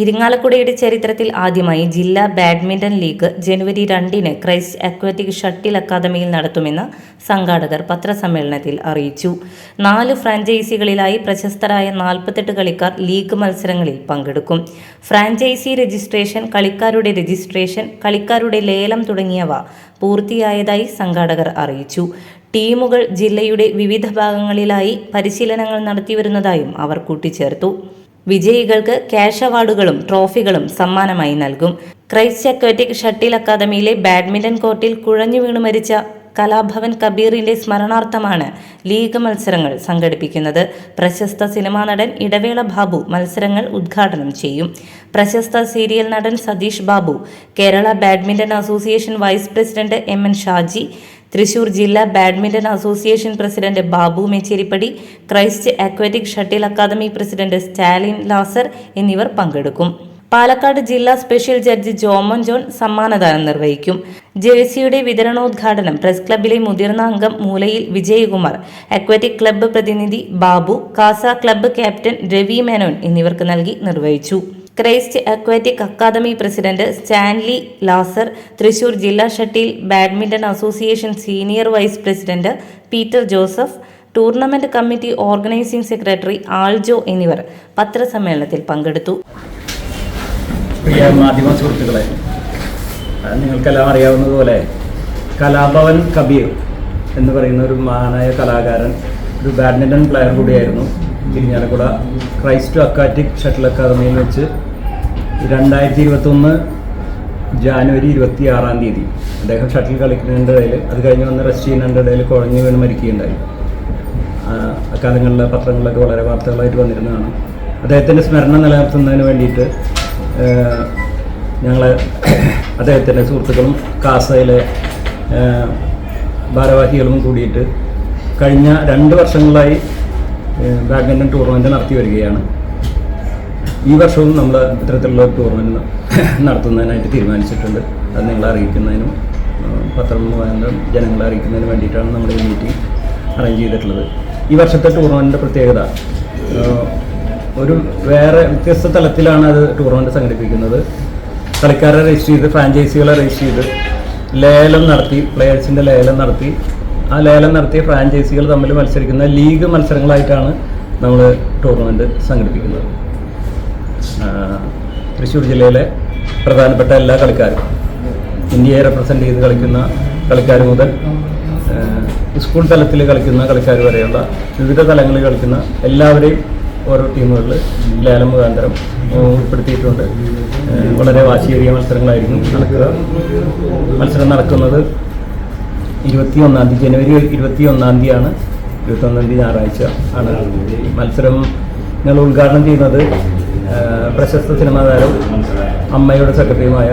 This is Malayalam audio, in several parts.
ഇരിങ്ങാലക്കുടയുടെ ചരിത്രത്തിൽ ആദ്യമായി ജില്ലാ ബാഡ്മിന്റൺ ലീഗ് ജനുവരി രണ്ടിന് ക്രൈസ്റ്റ് അക്വാറ്റിക് ഷട്ടിൽ അക്കാദമിയിൽ നടത്തുമെന്ന് സംഘാടകർ പത്രസമ്മേളനത്തിൽ അറിയിച്ചു. നാല് ഫ്രാഞ്ചൈസികളിലായി പ്രശസ്തരായ നാൽപ്പത്തെട്ട് കളിക്കാർ ലീഗ് മത്സരങ്ങളിൽ പങ്കെടുക്കും. ഫ്രാഞ്ചൈസി രജിസ്ട്രേഷൻ കളിക്കാരുടെ രജിസ്ട്രേഷൻ കളിക്കാരുടെ ലേലം തുടങ്ങിയവ പൂർത്തിയായതായി സംഘാടകർ അറിയിച്ചു. ടീമുകൾ ജില്ലയുടെ വിവിധ ഭാഗങ്ങളിലായി പരിശീലനങ്ങൾ നടത്തിവരുന്നതായും അവർ കൂട്ടിച്ചേർത്തു. വിജയികൾക്ക് ക്യാഷ് അവാർഡുകളും ട്രോഫികളും സമ്മാനമായി നൽകും. ക്രൈസ്റ്റ് അക്വാറ്റിക് ഷട്ടിൽ അക്കാദമിയിലെ ബാഡ്മിന്റൺ കോർട്ടിൽ കുഴഞ്ഞു വീണു മരിച്ച കലാഭവൻ കബീറിന്റെ സ്മരണാർത്ഥമാണ് ലീഗ് മത്സരങ്ങൾ സംഘടിപ്പിക്കുന്നത്. പ്രശസ്ത സിനിമാ നടൻ ഇടവേള ബാബു മത്സരങ്ങൾ ഉദ്ഘാടനം ചെയ്യും. പ്രശസ്ത സീരിയൽ നടൻ Satheesh Babu Kerala badminton association vice president M N Shaji Thrissur ജില്ലാ badminton association president Babu Mecherippadi Christ aquatic shuttle academy president Stalin Lazar എന്നിവർ പങ്കെടുക്കും. പാലക്കാട് ജില്ലാ സ്പെഷ്യൽ ജഡ്ജ് ജോമൻ ജോൺ സമ്മാനദാനം നിർവഹിക്കും. ജേഴ്സിയുടെ വിതരണോദ്ഘാടനം പ്രസ് ക്ലബ്ബിലെ മുതിർന്ന അംഗം മൂലയിൽ വിജയകുമാർ അക്വറ്റിക് ക്ലബ്ബ് പ്രതിനിധി ബാബു കാസ ക്ലബ്ബ് ക്യാപ്റ്റൻ രവി മേനോൻ എന്നിവർക്ക് നൽകി നിർവഹിച്ചു. Christ aquatic academy president Stanley Lazar Thrissur ജില്ലാ shuttle badminton association senior vice president Peter Joseph tournament committee organizing secretary Aljo എന്നിവർ പത്രസമ്മേളനത്തിൽ പങ്കെടുത്തു. പ്രിയ മാധ്യമ സുഹൃത്തുക്കളെ നിങ്ങൾക്കെല്ലാം അറിയാവുന്നതുപോലെ കലാഭവൻ കബീർ എന്ന് പറയുന്ന ഒരു മഹാനായ കലാകാരൻ ഒരു ബാഡ്മിന്റൺ പ്ലെയർ കൂടിയായിരുന്നു. ഇരിഞ്ഞാലക്കുട ക്രൈസ്റ്റ് അക്കാറ്റിക് ഷട്ടിൽ അക്കാദമിയിൽ വെച്ച് രണ്ടായിരത്തി ഇരുപത്തൊന്ന് ജാനുവരി ഇരുപത്തി ആറാം തീയതി അദ്ദേഹം ഷട്ടിൽ കളിക്കുന്നതിന്റെ ഇടയിൽ അത് കഴിഞ്ഞ് വന്ന് റെസ്റ്റ് ചെയ്യുന്നതിന്റെ ഇടയിൽ കുഴഞ്ഞു വീണ് മരിക്കുകയുണ്ടായി. അക്കാദങ്ങളിലെ പത്രങ്ങളിലൊക്കെ വളരെ വാർത്തകളായിട്ട് വന്നിരുന്നതാണ്. അദ്ദേഹത്തിന്റെ സ്മരണ നിലനിർത്തുന്നതിന് വേണ്ടിയിട്ട് ഞങ്ങൾ അദ്ദേഹത്തിന്റെ സുഹൃത്തുക്കളും കാസയിലെ ഭാരവാഹികളും കൂടിയിട്ട് കഴിഞ്ഞ രണ്ട് വർഷങ്ങളായി ബാഡ്മിന്റൺ ടൂർണമെന്റ് നടത്തി വരികയാണ്. ഈ വർഷവും നമ്മൾ ഇത്തരത്തിലുള്ള ടൂർണമെന്റ് നടത്തുന്നതിനായിട്ട് തീരുമാനിച്ചിട്ടുണ്ട്. അത് നിങ്ങളെ അറിയിക്കുന്നതിനും പത്രം മുഖാന്തരം ജനങ്ങളെ അറിയിക്കുന്നതിന് വേണ്ടിയിട്ടാണ് നമ്മൾ ഈ മീറ്റിംഗ് അറേഞ്ച് ചെയ്തിട്ടുള്ളത്. ഈ വർഷത്തെ ടൂർണമെന്റിന്റെ പ്രത്യേകത ഒരു വേറെ വ്യത്യസ്ത തലത്തിലാണ് അത് ടൂർണമെന്റ് സംഘടിപ്പിക്കുന്നത്. കളിക്കാരെ രജിസ്റ്റർ ചെയ്ത് ഫ്രാഞ്ചൈസികളെ രജിസ്റ്റർ ചെയ്ത് ലേലം നടത്തി പ്ലെയേഴ്സിന്റെ ലേലം നടത്തി ആ ലേലം നടത്തിയ ഫ്രാഞ്ചൈസികൾ തമ്മിൽ മത്സരിക്കുന്ന ലീഗ് മത്സരങ്ങളായിട്ടാണ് നമ്മൾ ടൂർണമെന്റ് സംഘടിപ്പിക്കുന്നത്. തൃശ്ശൂർ ജില്ലയിലെ പ്രധാനപ്പെട്ട എല്ലാ കളിക്കാരും ഇന്ത്യയെ റെപ്രസെന്റ് ചെയ്ത് കളിക്കുന്ന കളിക്കാർ മുതൽ സ്കൂൾ തലത്തിൽ കളിക്കുന്ന കളിക്കാർ വരെയുള്ള വിവിധ തലങ്ങളിൽ കളിക്കുന്ന എല്ലാവരെയും ഓരോ ടീമുകളിൽ ലേലം മുഖാന്തരം ഉൾപ്പെടുത്തിയിട്ടുണ്ട്. വളരെ വാശിയേറിയ മത്സരങ്ങളായിരിക്കും നടക്കുക. മത്സരം നടക്കുന്നത് ഇരുപത്തി ഒന്നാം തീയതി ജനുവരി ഇരുപത്തി ഒന്നാം തീയതിയാണ് ഇരുപത്തി ഒന്നാം തീയതി ഞായറാഴ്ച ആണ് മത്സരം ഞങ്ങൾ ഉദ്ഘാടനം ചെയ്യുന്നത് പ്രശസ്ത സിനിമാ താരം അമ്മയുടെ സെക്രട്ടറിയുമായ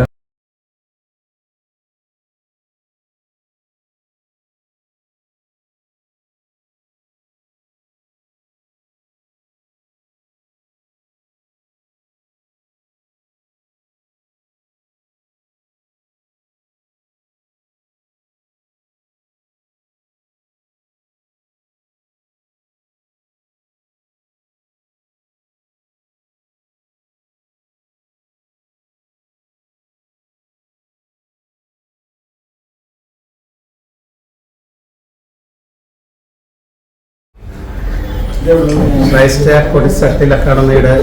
ക്രൈസ്റ്റ് അക്വാട്ടിക് ഷട്ടിൽ അക്കാഡമിയുടെ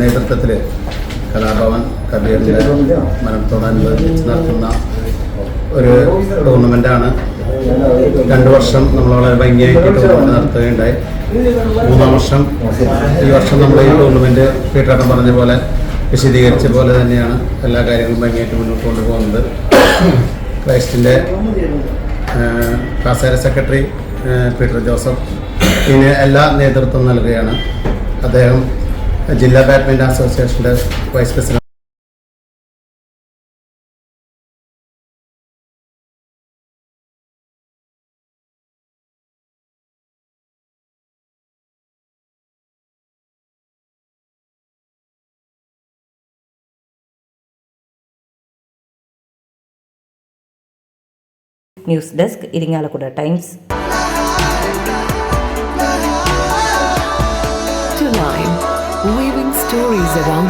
നേതൃത്വത്തിൽ കലാഭവൻ കബീറിന്റെ മരണത്തോടനുബന്ധിച്ച് നടത്തുന്ന ഒരു ടൂർണമെന്റാണ് രണ്ട് വർഷം നമ്മൾ വളരെ ഭംഗിയായിട്ട് ടൂർണമെന്റ് നടത്തുകയുണ്ടായി. മൂന്നാം വർഷം ഈ വർഷം നമ്മൾ ഈ ടൂർണമെന്റ് പീട്ടേട്ടൻ പറഞ്ഞ പോലെ വിശദീകരിച്ച പോലെ തന്നെയാണ് എല്ലാ കാര്യങ്ങളും ഭംഗിയായിട്ട് മുന്നോട്ട് കൊണ്ടുപോകുന്നത്. ക്രൈസ്റ്റിന്റെ കാസേര സെക്രട്ടറി പീറ്റർ ജോസഫ് ഇതിന് എല്ലാ നേതൃത്വം നൽകുകയാണ്. അദ്ദേഹം ജില്ലാ ബാഡ്മിന്റൺ അസോസിയേഷന്റെ vice president. News desk Irinjalakuda times.